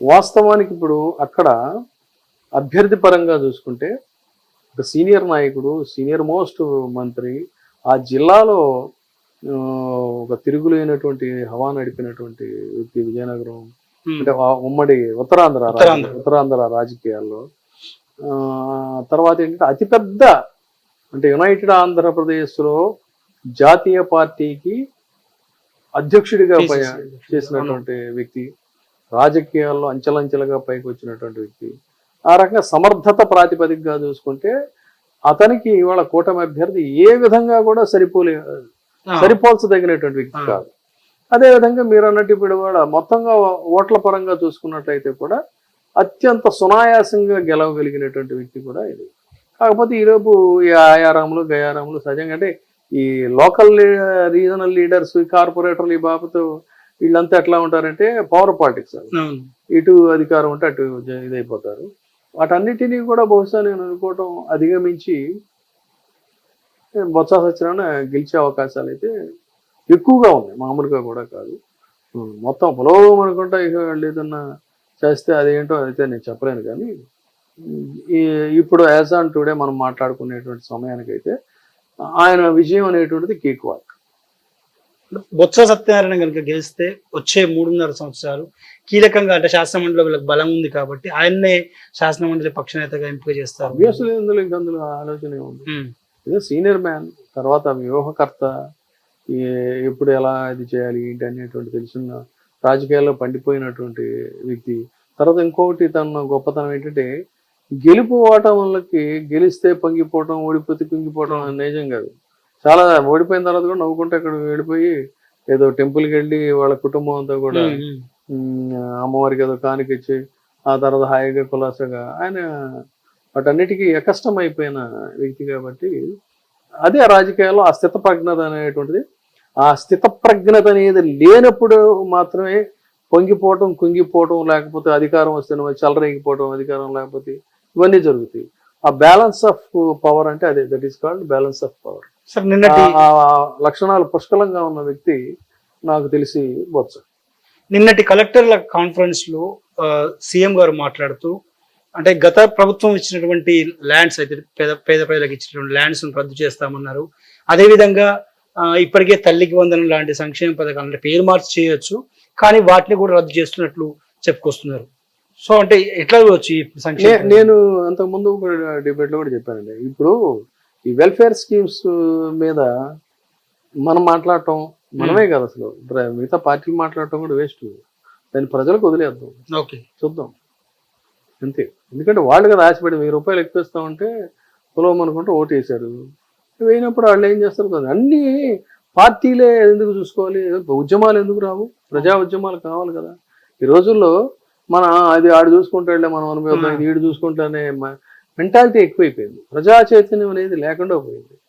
వాస్తవానికి ఇప్పుడు అక్కడ అభ్యర్థి పరంగా చూసుకుంటే ఒక సీనియర్ నాయకుడు సీనియర్ మోస్ట్ మంత్రి ఆ జిల్లాలో ఒక తిరుగులేనటువంటి హవా నడిపినటువంటి వ్యక్తి విజయనగరం. అంటే ఉమ్మడి ఉత్తరాంధ్ర ఉత్తరాంధ్ర. రాజకీయాల్లో ఆ, తర్వాత ఏంటంటే అతిపెద్ద అంటే యునైటెడ్ ఆంధ్రప్రదేశ్లో జాతీయ పార్టీకి అధ్యక్షుడిగా చేసినటువంటి వ్యక్తి రాజకీయాల్లో అంచెలంచెలుగా పైకి వచ్చినటువంటి వ్యక్తి. ఆ రకంగా సమర్థత ప్రాతిపదికగా చూసుకుంటే అతనికి ఇవాళ కూటమి అభ్యర్థి ఏ విధంగా కూడా సరిపోలే సరిపోల్చదగినటువంటి వ్యక్తి. కాదు. అదే విధంగా మీరు అన్నట్టు ఇప్పుడు కూడా మొత్తంగా ఓట్ల పరంగా చూసుకున్నట్లయితే కూడా అత్యంత సునాయాసంగా గెలవగలిగినటువంటి వ్యక్తి కూడా ఇది. కాకపోతే ఈలోపు ఈ ఆయారాములు గయారాములు సహజంగా అంటే ఈ లోకల్ రీజనల్ లీడర్స్ ఈ కార్పొరేటర్లు ఈ బాబుతో వీళ్ళంతా ఎట్లా ఉంటారంటే పవర్ పాలిటిక్స్. ఇటు అధికారం ఉంటే అటు ఇదైపోతారు. వాటన్నిటినీ కూడా బహుశా నేను అనుకోవటం అధిగమించి బొత్స సత్యనారాయణ గెలిచే అవకాశాలు అయితే ఎక్కువగా ఉన్నాయి. మామూలుగా కూడా కాదు. మొత్తం పొలం అనుకుంటా ఇక ఏదన్నా చేస్తే అదేంటో అయితే నేను చెప్పలేను కానీ ఇప్పుడు యాజ్ ఆన్ టుడే మనం మాట్లాడుకునేటువంటి సమయానికైతే ఆయన విజయం అనేటువంటిది కేక్ వాక్. బొత్స సత్యనారాయణ కనుక గెలిస్తే వచ్చే మూడున్నర సంవత్సరాలు కీలకంగా అంటే శాసనమండలిలో వీళ్ళకి బలం ఉంది కాబట్టి ఆయన్నే శాసనమండలి పక్షనేతగా ఎంపిక చేస్తారు. అందులో ఆలోచన ఉంది సీనియర్ మ్యాన్ తర్వాత వ్యూహకర్త ఎప్పుడు ఎలా ఇది చేయాలి ఏంటి అనేటువంటి తెలిసిన రాజకీయాల్లో పండిపోయినటువంటి వ్యక్తి. తర్వాత ఇంకొకటి తన గొప్పతనం ఏంటంటే గెలుపు ఓటములకి గెలిస్తే పొంగిపోవటం ఓడిపోతే కుంగిపోవటం అనేది నిజం కాదు. చాలా ఓడిపోయిన తర్వాత కూడా నవ్వుకుంటే అక్కడ వెళ్ళిపోయి ఏదో టెంపుల్కి వెళ్ళి వాళ్ళ కుటుంబం అంతా కూడా అమ్మవారికి ఏదో కానికిచ్చి ఆ తర్వాత హాయిగా కులాసగా ఆయన వాటన్నిటికీ అకష్టం అయిపోయిన వ్యక్తి కాబట్టి అదే రాజకీయాల్లో ఆ స్థితప్రజ్ఞత అనేటువంటిది. ఆ స్థితప్రజ్ఞత అనేది లేనప్పుడు మాత్రమే పొంగిపోవటం కుంగిపోవటం లేకపోతే అధికారం వస్తే చలరేగిపోవటం అధికారం లేకపోతే ఇవన్నీ జరుగుతాయి. ఆ బ్యాలెన్స్ ఆఫ్ పవర్ అంటే అదే that is called balance of power sir నిన్నటి లక్షణాలు పుష్కలంగా ఉన్న వ్యక్తి నాకు తెలిసి బొత్స నిన్నటి కలెక్టర్ల కాన్ఫరెన్స్లో సీఎం గారు మాట్లాడుతూ అంటే గత ప్రభుత్వం ఇచ్చినటువంటి ల్యాండ్స్ అయితే పేద పేద ప్రజలకు ఇచ్చినటువంటి ల్యాండ్స్ రద్దు చేస్తామన్నారు. అదేవిధంగా ఇప్పటికే తల్లికి వందనం లాంటి సంక్షేమ పథకాలు అంటే పేరు మార్చి చేయొచ్చు కానీ వాటిని కూడా రద్దు చేస్తున్నట్లు చెప్పుకొస్తున్నారు. సో అంటే ఎట్లా నే- నేను అంతకుముందు డిబేట్లో కూడా చెప్పానండి. ఇప్పుడు ఈ వెల్ఫేర్ స్కీమ్స్ మీద మనం మాట్లాడటం మనమే కదా అసలు. మిగతా పార్టీలు మాట్లాడటం కూడా వేస్ట్. దాన్ని ప్రజలకు వదిలేద్దాం. ఓకే. చూద్దాం. అంతే. ఎందుకంటే వాళ్ళు కదా ఆశపడి వెయ్యి రూపాయలు ఎక్కువ ఇస్తామంటే పొలం అనుకుంటే ఓటు వేశారు. వేయినప్పుడు వాళ్ళు ఏం చేస్తారు కదా? అన్ని పార్టీలే ఎందుకు చూసుకోవాలి? ఉద్యమాలు ఎందుకు రావు? ప్రజా ఉద్యమాలు కావాలి కదా. ఈ రోజుల్లో మన అది ఆడు చూసుకుంటాడులే మనం అనుభవం ఈడు చూసుకుంటానే మెంటాలిటీ ఎక్కువైపోయింది. ప్రజా చైతన్యం అనేది లేకుండా పోయింది.